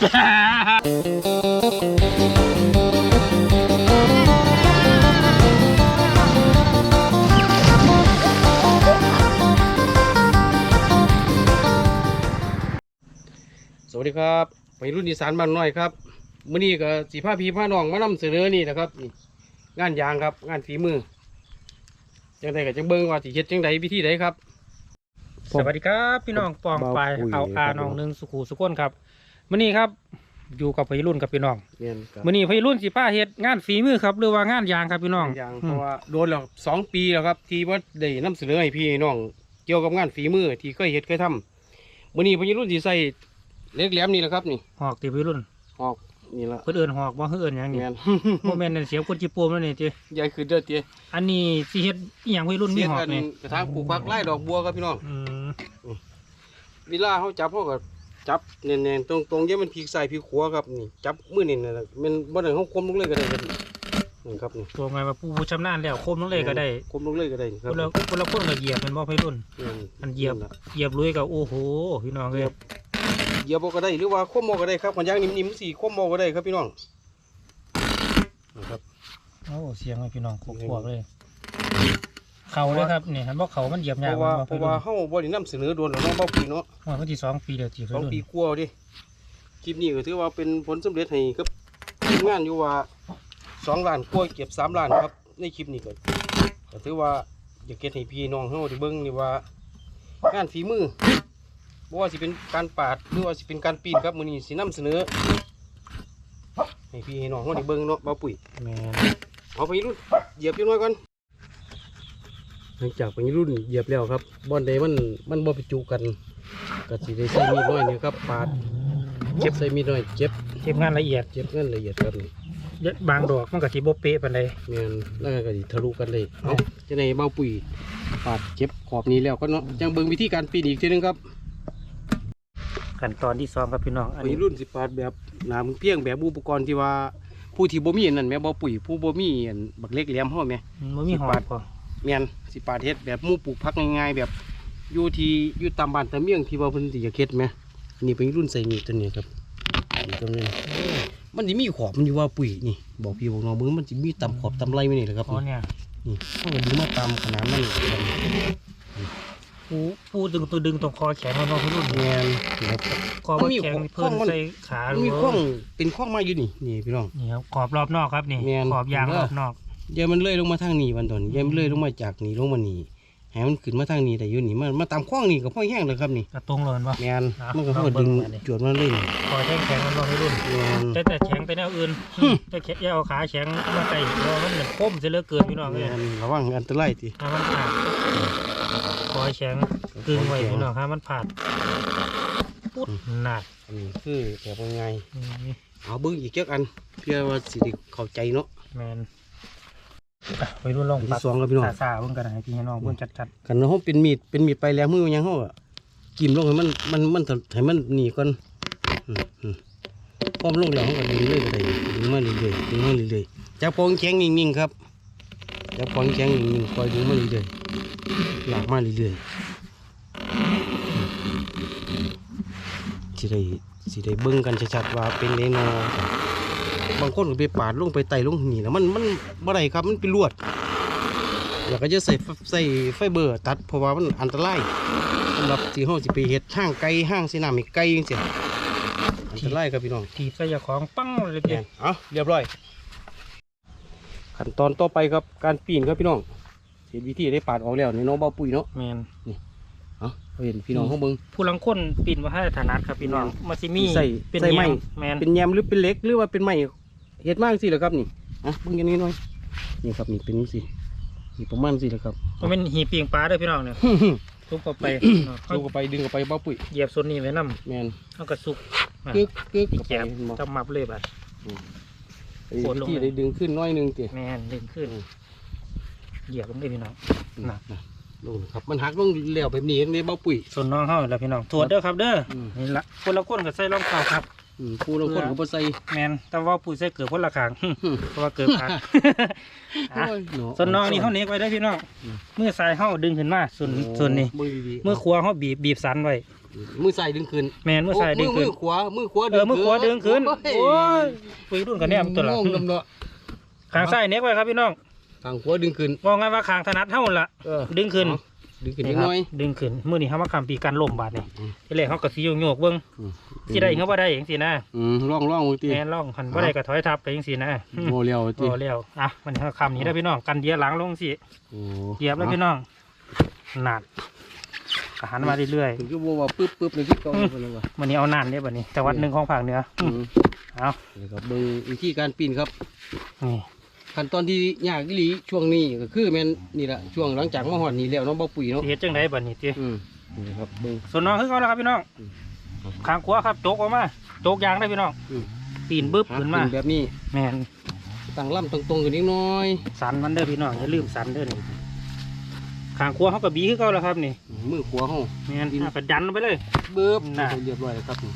สวัสดีครับไปรุ่นอีสานบ้านน้อยครับมื้อนี้ก็สีผ้าพีผ้าน้องมานำเสนอนี่นะครับนี่งานยางครับ งานฝีมือจังใดก็จังเบิ่งว่าสิเฮ็ดจังใดวิธีใดครับ สวัสดีครับ พี่น้องปองไปเบาปุ๋ยเอาอาครับน้องหนึ่งสุขูสุขนครับ มื้อนี้ครับ อยู่กับพี่รุ่นกับพี่น้องเรียนกับมื้อนี้พี่รุ่นสิป้าเฮ็ดงานฝีมือครับหรือว่างานยางครับพี่น้องยางอืเพมราะว่าโดนแล้วสองปีแล้วครับ ที่ว่าได้นำเสนอให้พี่น้อง เกี่ยวกับงานฝีมือที่เคยเฮ็ดเคยทำมื้อนี้พี่รุ่นสิใส่เหล็กแหลมนี่แหละครับนี่หอกติพี่รุ่นออกนี่ละเพิ่นเอิ้นหอกบ่เฮือเอิ้นหยังนี่แม่นบ่แม่นนั่นเสียงคนจิโปมแล้วนี่ติใหญ่ขึ้นเด้อเตี้ยอันนี้สิเฮ็ดอีหยังพี่รุ่นมีเสียหอกกันนี่กระถางปลูกผักไร่ดอกบัวครับพี่น้องอืม เวลาเขาจับเขาก็ จับเน่นๆตรงตรงๆอย่ามันพลิกซ้ายพลิกขวาครับนี่จับมือนี่นะมันบ่ได้เขาคมลงเลยก็ได้ครับนี่ครับนี่ตัวไงว่าผู้ผู้ชำนาญแล้วคมลงเลยก็ได้คมลงเลยก็ได้นี่คครับนละคนละคนก็เหยียบแม่นบ่พี่รุ่นอันเหยียบล่ะเหยียบลุยก็โอ้โหพี่น้องเอ้ยเหยียบบ่ก็ได้หรือว่าคมบ่ก็ได้ครับมันย่างนิ่มๆสิคมบ่ก็ได้ครับพี่น้องนะครับโอ้เสียงเลยพี่น้องขวบๆเลย เขาเลยครับนี่เห็นบ่เขามันเหยียบเพยากราะว่าบ่เพพี่ราะรุ่ว่านเฮาบ่ได้นำเสนอโดนแล้วเนาะบ่ปีเนาะโอ้ยวันที่สองปีเดียวจีสองปีกว่าดิคลิปนี้ก็ถือว่าเป็นผลสำเร็จให้กับทีมงานอยู่ว่าสองล้านกว่าเก็บสามล้านครับ ในคลิปนี้ก็ก็ถือว่าอยากเก็บให้พี่น้องเฮาได้เบิ่งนี่ว่างานฝีมือบ่ว่าสิเป็นการปาดหรือว่าสิเป็นการปีนครับมื้อนี้สินำเสนอให้พี่ให้น้องเฮาได้เบิ่งเนาะบ่าวปุ๋ยแม่นเอาไปรุ่นเหยียบจังน้อยก่อน หลังจากไปรุ่นเหยียบแล้วครับบ่อนใดมันมันบ่ไปจุกันก็สิได้ใส่มีดน้อยนี่ครับปาดเจ็บใส่มีดน้อยเจ็บเก็บงานละเอียดเจ็บเงินละเอียดครับนี่เยอะบางดอกมันก็สิบ่เป๊ะปานใดเงินแล้วก็สิทะลุกันเลยเอาจะในเบาปุ๋ยปาดเจ็บขอบนี้แล้วก็เนาะจังเบิ่งวิธีการปีนอีกทีหนึงครับขั้นตอนที่สองครับพี่น้องอันไปนี้รุ่นสิปาดแบบหนามเพียงแบบอุปกรณ์ที่ว่าผู้ที่บ่มีอันนั่นแม่เบาปุ๋ยผู้บ่มีอันบักเล็กแหลมเฮาแม่มันบ่มีหอสิบบาทดพอ แม่นสิปาดเฮ็ดแบบหมู่ปลูกผักง่ายๆแบบอยู่ที่อยู่ตามบ้านตามเมืองที่ว่าเพิ่นสิอยากเฮ็ดแหมนี่เป็นรุ่นใส่มีดตัวนี้ครับนี่ตรงนี้มันสิมีขอบมันอยู่ว่าปุ๋ยนี่บอกพี่บอกน้องเบิ่งมันสิมีตามขอบตามไรไว้นี่แหละครับอ๋อเนี่ยนี่เขาก็ดึงมาตามขนาดมันนี่ครับปูปูดึงตัวดึงตรงคอแขนมันเนาะพี่รุ่นแม่นครับคอมัว่านมีแข็งข้องเพิ่นมันใส่ขาหมันรือมีข้องเป็นข้องมาอยู่นี่นี่พี่น้องนี่ครับขอบรอบนอกครับนี่แม่นขอบยางเห็นรปะอบนอก เดี๋ยวมันเลื่อยลงมาทางนี้วันตอนเดี๋ยวมันเลื่อยลงมาจากนี่ลงมานี่ให้มันขึ้นมาทางนี้แต่อยู่นี่มันมาตามข้องนี่ก็พ่อแห้งเลยครับนี่กระตรงเลยบ่แม่นอะมันก็ลองเพิ่เบิ่ดึงงมาดิจวดมันเลยนี่คอแข็งแข็งมันบ่พี่รุ่น แม่นแต่แต่แข็งไปแนวอื่นแต่แข็งอย่าเอาขาแข็งมาใส่เพราะว่ามันคมเสียเหลือเกินพี่น้องเอ้ยแม่นระวังอันตรายทีถ้ามันผ่านคอยแข็งกึ่งไว้พี่น้องถ้ามันผ่านปุ๊ดหนักอันนี้คือแบบง่ายนี่ๆเอาเบิ้งอีกเจ้าอันเพื่อว่าสิได้เข้าใจเนาะแมนอะ ไปรุ่นลองอันปัที่กสองครับพี่น้อง ซาซาเบิ่งกันให้พี่ให้น้องเบิ่งจัดกันเฮาเป็นมีดเป็นมีดไปแล้วมือมันยังเฮาอะกิมลงให้มันมันมันให้มันหนีก่อนอืมอืมพอมันลงแล้วเฮาก็ดึงเลยก็ได้ดึงมาเรื่อยๆดึงมาเรื่อยๆจับปองแข็งนิ่งๆครับจับปองแข็งนิ่งๆคอยดึงมาเรื่อยๆลากมาเรื่อยๆสิได้สิได้เบิ่งกันชัดๆว่าเป็นไดโน บางคนก็ไปปาดลงไปไต่ลงนี่แล้วมันมันบ่ได้ครับมันเป็นลวด แล้วก็จะใส่ไฟใส่ไฟเบอร์ตัดเพราะว่ามันอันตรายสำหรับที่ห้องสิไปเฮ็ดห้างไก่ห้างสนามให้ไก่จังซี่อันตรายครับพี่น้องๆถีบใส่เจ้าของปั้งเลยเนี่เด้ยเอาเรียบร้อย ขั้นตอนต่อไปครับการปีนครับพี่น้องเห็นวิธีได้ปาดออกแล้วนี่น้องเบาปุ๋ยเนาะแมนเอาเห็นพี่น้องเขาเบิ่งผู้ลังคนปีนมาให้ถนัดครับพี่น้องมาซิมีใส่เป็นใส่ไม้แยแมนเป็นแยมหรือเป็นเหล็กหรือว่าเป็นไม้ เฮ็ดมากสิเหรอครับนี่อะเบิ่งอย่างนี้หน่อยนี่ครับนี่เป็นสินี่ประมาณสิเหรอครับมันเป็นหีปีงปลาเด้อพี่น้องเนี่ยทุบเข้าไปเขาดูกันไปดึงกันไปเบาปุ๋ยเหยียบส่วนนี้ไว้นํแมนเขาก็สุกอะกึกกึกอีเข้าไปแจบเห็นบ่จะมับเลยบัดไอ้โคตรลงที่เลย ได้ดึงขึ้นน้อยหนึงเตะแมนเล่นขึ้น เหยียบลงได้พี่น้องน่ะลงครับมันหักลงเหลวแบบนี้ในเบ้าปุ๋ย ส่วนน้องเฮาแล้วพี่น้องตรวจเด้อครับเด้ออม นี่ละคนละคนก็ใส่รองเท้าครับ อืมผู้ลางคนก็บ่ใส่แมนแต่ว่าผู้ใส่เกิดคนละข้างเพราะว่าเกิดขาดอะโอ้ยเาะส่วนน้องนี่เฮาเน็กไว้ได้อพี่น้องอืมมือซ้ายเฮาดึงขึ้นมาส่วนส่วนนี้มือดีๆมือขวาเฮาบีบบีบสันไว้มือใส่ดึงขึ้นแมนมือซ้ายดึงมืขึ้นอขวามือขวาเออมือขวาดึงขึ้นโอ้โอ้ยยปุยรุ่นกันเนี่ยมันตัวละงงลำเนาะข้างซ้ายเน็กไว้ครับพี่น้องทางขวาดึงขึ้นว่าไงว่าข้างถนัดเท่านั้นละเออดึงขึ้นเอา ดึงขึ้นนินี่ดคหรับน่อย ดึงขึ้นมือนี่เขามาคำปีการล่มบาดนี่อืมทีแรกเขาก็สีโยกๆเบิ้งอืมสิได้เขาบ่ได้อย่างสินะอืมล่องล่องมือตีแมนล่องหันบ่ได้ก็ถอยทับไปอย่างสินะโมเลียวตีโอ้เลี้ยวอะมันนี้เขาคำนี้ได้อพี่น้องกันเหยียหลังลงสิโอ้เหยียบแล้วพี่น้องนานอาหารมาเรื่อยถึงก็บอกว่าปึ๊บปึ๊บในที่เก่าไปเลยว่ะๆวันนี้เอานานเนี่ยวันนี้จังหวัดหนึ่งของภาคเหนืออืมเอานี่ครับเบิ่งวิธีการปีนครับนี่ ขั้นตอนที่ยากอีหลีช่วงนี้ก็คือแม่นนี่แหละช่วงหลังจากมาหอดนี่แล้วเน้องบ่ปุ๋ยเนาะสิเฮ็ดจังไดบัดนี้ติอืมนี่ครับเบิ่ง ส่วนน้องคือเขาแล้วครับพี่น้องอืมขางขวาครับโจกออกมาโจกยางได้พี่น้องอืมปีนบึ้บขึ้นมาหักแบบนี้แมนตั้งลำตรงๆกันนิดหน้อยสันมันเด้อพี่น้องอย่าลืมสันเด้อนี่ขางขวาเขากับบีคือเขาแล้วครับนี่มือขวาเฮา แมนอะก็ดันลงไปเลย เบิบน่ะ เรียบร้อยแล้วครับนี่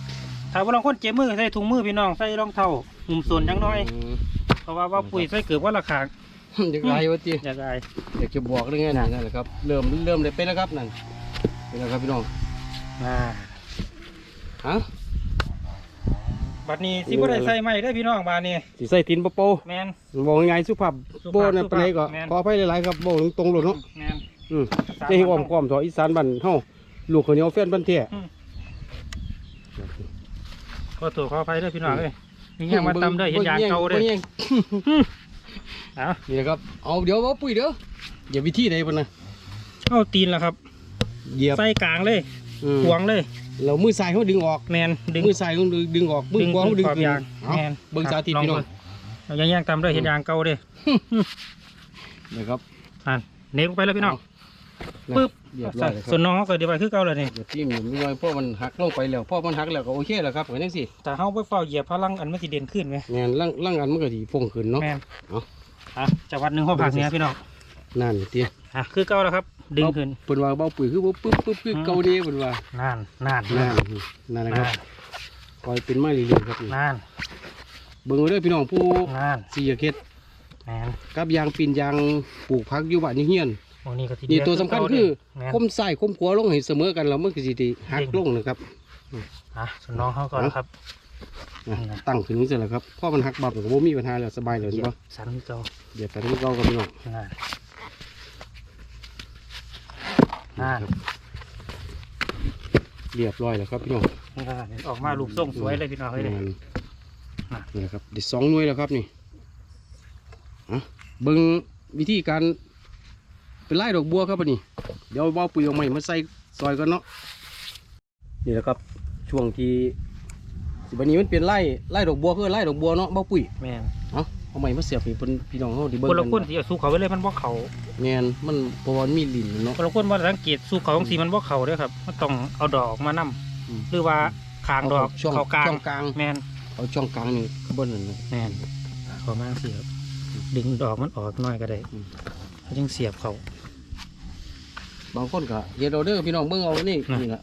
ถ้าว่าลางคนเจ็บมือใส่ถุงมือพี่น้องใส่รองเท้าหุ่มส่วนจังน้อยอืม เพราะว่าว่าปุ๋ยใส่เกือบว่าละขางอยากไรวะจีอยากได้อยากจะบอกเรื่องไงนั่นนั่นแหละครับ เริ่มเริ่มได้เป็นแล้วครับนั่นเป็นแล้วครับพี่น้องอ่าฮะบัดนี้สิบ่ได้ใส่ไม้ได้อพี่น้องบาดนี้สิใส่ตินปะโปแมนบอกยังไงสุภาพสุภาพโบนะสุภาพปานใดก็แม่นขออภัยหลายๆครับบอกตรงๆเลยเนาะแมนอืมจะให้อ้อมความถออีสานบ้านเฮาลูกคนเหนียวแฟนบ้านแท้ขอตัวขออภัยเด้อพี่น้องเอ้ย นี่ยังมาตำเด้อเห็นยางเก่าเด้อบิ่งแย่งเอานี่นะครับ เอาเดี๋ยวเอาปุ๋ยเด้ออย่าวิธีใดปะนะเอาตีนแล้วครับ เหยียบใส่กลางเลยอืมขวางเลยแล้วมือซ้ายเขาดึงออกแมนดึงมือซ้ายเขาดึงดึงออกมือขวาเขาดึงขอบขึ้นยางเอาแมนเบิ่งสาธิตลพี่น้องเบิ่เอาย่างๆตำเด้อเห็นยางเก่าเด้อนะครับอ่าเน็กลงไปแล้วพี่น้องนะปึ๊บ เรียบร้อยแล้วคส่รัวบนน้องเขาก็เดี๋ยวไปคือเก่าเลยนี่เดี๋ยวที่หมุนน้อยเพราะมันหักลงไปแล้วเพราะมันหักแล้วก็โอเคแล้วครับเหมือนจังสิแต่เขาไปเฝ้าเหยียบพลังอันมันสิเด่นขึ้นไหมงานล่างล่างอันมันก็ดีฟงขึ้นเนาะ แมนเอาอะจังหวัดหนึ่งเขาผักเนี้ยพี่น้องนั่นเตี้ยอะคือเก่าแล้วครับ ดึงขึ้นเพิ่นว่าเบาปุ๋ยคือบ่ปึ๊บปึ๊บคือเก่านี้เพิ่นว่านั่นนั่นนั่นนั่นนะครับคอยเป็นไม้เรื่อยๆครับนี่นั่นเบิ่งเอาเด้อพี่น้องผู้นั่นสีอยากเฮ็ดแมนกับยางปีนยางปลูกผักอยู่บ้านอยู่เฮียน โอ้นี่ก็ทีนี่ตัวสำคัญคือแมนคมซ้ายคมขวาลงให้เสมอกันแล้วมันก็สิได้หักลงนะครับ อะส่วนน้องเขาก่อนนะครับนะนะตั้งถึงนี้เสร็จแล้วครับเพราะมันหักบับก็บ่มีปัญหาแล้วสบายเลยเหยียเนาะบสันเจ้าเดี๋ยวไปที่เก่ากับพี่น้องนั่นนั่นเรียบร้อยแล้วครับพี่น้องนั่นออกมารูปทรงสวยเลยพี่น้องเฮ้ยเลยนั่นน่ะนี่แหละครับได้สองหน่วยแล้วครับนี่อะเบิ่งวิธีการ เป็นไล่ดอกบัวครับอันนี้เดี๋ยวเบาปุ๋ยเอาใหม่มาใส่ซอยกันเนาะนี่แหละครับช่วงที่สิบันนี้มันเป็นไล่ไล่ดอกบัวคือไล่ดอกบัวเนาะเบาปุ๋ยแมนเอาเอาใหม่มาเสียบให้เพิ่นพี่น้องเฮาที่เบิ่งคนละกัคนที่เอาสู้เขาไว้เลยมันบ่เขาแม่นมันเพราะว่ามันมีลิ้นเนาะคนละคนว่าสังเกตสู้เขาของสีมันบ่เขาเด้อครับมันต้องเอาดอกออกมานํอืม หรือว่าคางดอกช่องเขากลางช่องกลางแมนเอาช่องกลางนี่เบิ่นนั่นนะ แมนเขามาเสียบดึงดอกมันออกหน่อยก็ได้ อืมเขาจึงเสียบเขาบางคนก็เฮ็ดเอาเด้อพี่น้องเบิ่งเอานี่น่ะนี่ล่ะ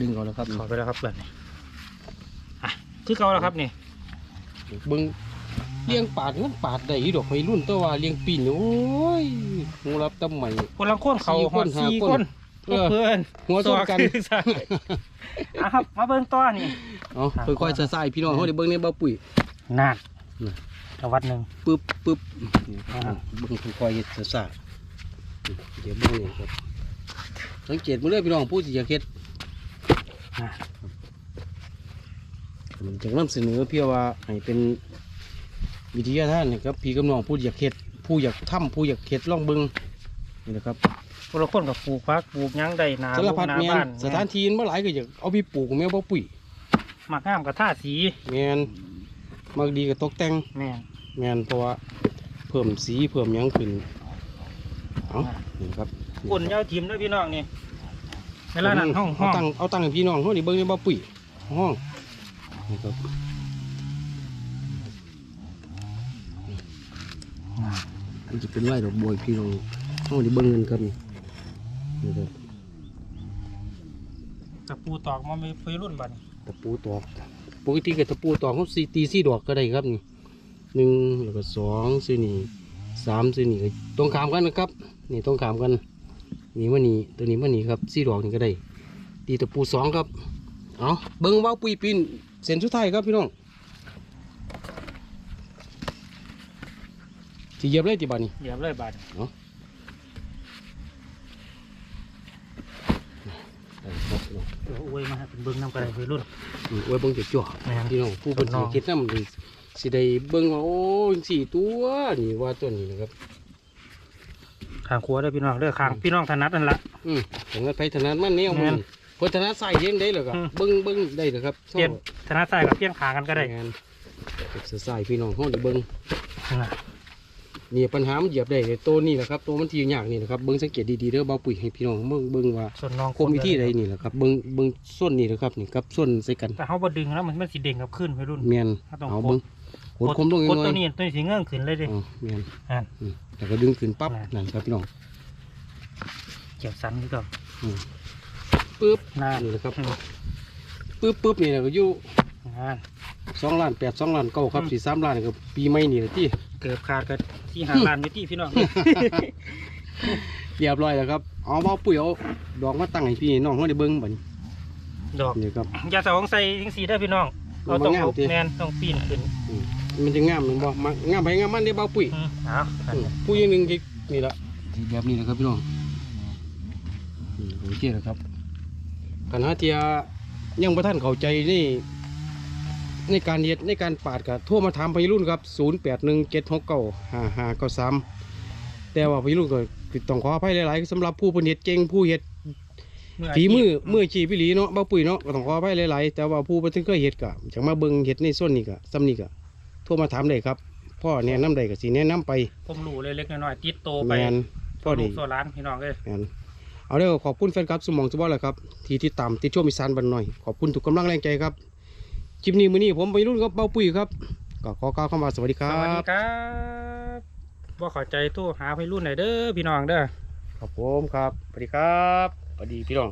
ดึงเอาแล้วครับเขาไปแล้วครับเพื่อนนี่อะคือเขาแล้วครับนี่เบิ่งเลี้ยงปาดมันปาดได้อยู่ดอกวัยรุ่นแต่ว่าเลี้ยงปีนนี่โอ้ยหูรับตำใหม่คนละคนเขาสี่หคอนดห้าสี่คนคนเออเพื่อนหัวชนกันตัวคือใส่อะครับมาเบิ่งต่อนี่เอาค่อยๆสายๆพี่น้องเฮาได้เบิ่งในบ่ปุ๋ยนั่น น่ะจังหวัดหนึ่งปึ๊บปึ๊บนี่อ่าเบิ่งค่อยๆเฮ็ดสายๆเดี๋ยวเบิ่งนี่ครับสังเกตมื้อเด้อพี่น้องผู้ที่อยากเฮ็ดอะผมจะนำเสนอเพียงว่าให้เป็นวิทยาทานนะครับพี่กับน้องผู้อยากเฮ็ดผู้อยากทำผู้อยากเฮ็ดลองเบิ่งนี่นะครับคนละคนกับปลูกพักปลูกหยังได้นาสารพัดนาแม่นบ้านสถานที่มันบ่หลายก็อยากเอาไปปลูกแม่บ่ปุ๋ยหมักงามกับท่าสีแม่น มักดีก็ตกแต่งแม่นแม่นเพราะว่าเพิ่มสีเพิ่มหยังขึ้นเอานี่ครับคนเย้าทิมด้วยพี่น้องนี่เวลานั้นห้องห้องเาตั้งเอาตั้งให้พี่น้องเฮานี่เบิ่งในบ่ปุ๋ยห้องนี่ครับมันจะเป็นไร่ดอกบัวให้พี่น้องเฮานี่เบิ่งกันครับนี่นี่ครับ ตะปูตอกมาไม่เพื่อรุ่นบัดนี้ตะปูตอก ปกติก็ตะปูตอกเขาสีตีสี่ดอกก็ได้ครับนี่หนึ่งแล้วก็สองซื้อนี่สามซื้อนี่ก็ตรงขามกันนะครับ นี่ตรงขามกันนี่มันนี่ตัวนี้มันนี่ครับสี่ดอกนี่ก็ได้ดีตะปูสองครับเอาเบิ้งว่าวปุยปีนเส้นสุดท้ายครับพี่น้องที่เหยียบเลยที่บ้านนี้เหยียบเลยบาดได้ครับพี่น้อง เดี๋ยวอวยมาให้เป็นเบิ้งน้ำกระไรวัยรุ่นอืมไว้เบิ้งจะจ่อแม่น พี่น้องผู้เป็นน้สิองคิดน้ำเลยสิได้เบิ้งว่าโอ้ยสี่ตัวนี่ว่าตัวนี้นะครับข้างครัวเด้อพี่น้องเด้อข้างพี่น้องถนัดนั่นละ อืมแต่งั้นไปถนัดมันแนวแม่มันนเพราะถนัดใส่เย็นได้เลยครับอืม เบิ้งเบิ้งได้เลยครับเปลี่ยนถนัดใส่กับเปลี่ยนขากันก็ได้งานเก็บใส่พี่น้องห้องได้เบิ้งนะ นี่ปัญหามันเหยียบได้เลยตัวนี้แหละครับตัวมันทียากนี่นะครับเบิ้งสังเกตดีๆเด้อเบาปุ๋ยให้พี่น้องเบิ้งเบิ้งว่าส่วนน้องโคมวิธีใดนี่แหละครับเบิ้งเบิ้งส่วนนี่แหละครับนี่กับส่วนใส่กันแต่เขาบ่ดึงแล้วมันมันสีเด้งกับขึ้นวัยรุ่นเมียนถ้าต้องเอากดเบิ้งกดคมลงกดหน่ตัอวยนี้ตัวนี้สีเงื่อนขึ้นเลยดิๆอ๋อเมียนอ่าอืมแล้วก็ดึงขึ้นปั๊บอ่านั่นครับพี่น้องเกี่ยวสันนี่ก็อืมปึ๊บน่านี่แหละครับอืมปึ๊บปึ๊บนี่แหละก็อยู่อ่าสองล้านแปดสองล้านเก้าครับอืมสี่สามล้านก็ปีใหม่นี่แหละที่เกือบขาดกัน ที่หาลานอยู่ที่พี่น้อง เรียบร้อยแล้วครับเอาเบาปุ๋ยเอาดอกมาตั้งให้พี่น้องเขาได้เบิ้งบัดนี้ดอกนี่ครับ ยาสองใส่ทั้งสีได้อพี่น้องเราต้องมันบ่งามเอาติแมนต้องปีนขึ้นอืมมันจะงามแมันบ่มางามไปงามมันได้เบาปุ๋ยอืมเอาอันอืมนี้ผู้หญิงหนึ่งที่นี่ละแบบนี้นะครับพี่น้องอืมโอเคแล้วครับกันหาเทียยังประท่านเข้าใจนี่ ในการเฮ็ดในการปาดกับโทรมาถามพยรุ่นครับ 0 8 1 7 6 9 5 5 9 3 แต่ว่าพยรุ่นก็คือต้องขออภัยหลายๆสำหรับผู้เป็นเฮ็ดเก่งผู้เฮ็ดฝีมือมืออาชีพอีหลีเนาะเบาปุ๋ยเนาะก็ต้องขออภัยหลายๆแต่ว่าผู้บ่ถึงเคยเฮ็ดก็จังมาเบิ่งเฮ็ดในส่วนนี้ก็ซ้ำนี้ก็โทรมาถามได้ครับพ่อแนะนำได้ก็สิแนะนำไปผมรู้เลยเล็กๆน้อยๆติดโตไปแมนพ่อดีลูกโซร้านพี่น้องเลยแมนเอาเด้อขอบคุณแฟนครับสมองสบอลแหละครับ ที่ติดตามติดชมอีสานบันหน่อย ขอบคุณทุกกำลังแรงใจครับ คลิปนี้มื้อนี้ผมไปรุ่นครับเบ้าปุ้ยครับ ก็ขอกล่าวคำว่าสวัสดีคสรัวัสดีบ ครับว่าขอใจตู้หาพี่รุ่นไหนอยเด้อพี่น้องเด้อ ครับผมครับสวัสดีครับสวัสดีพี่น้อง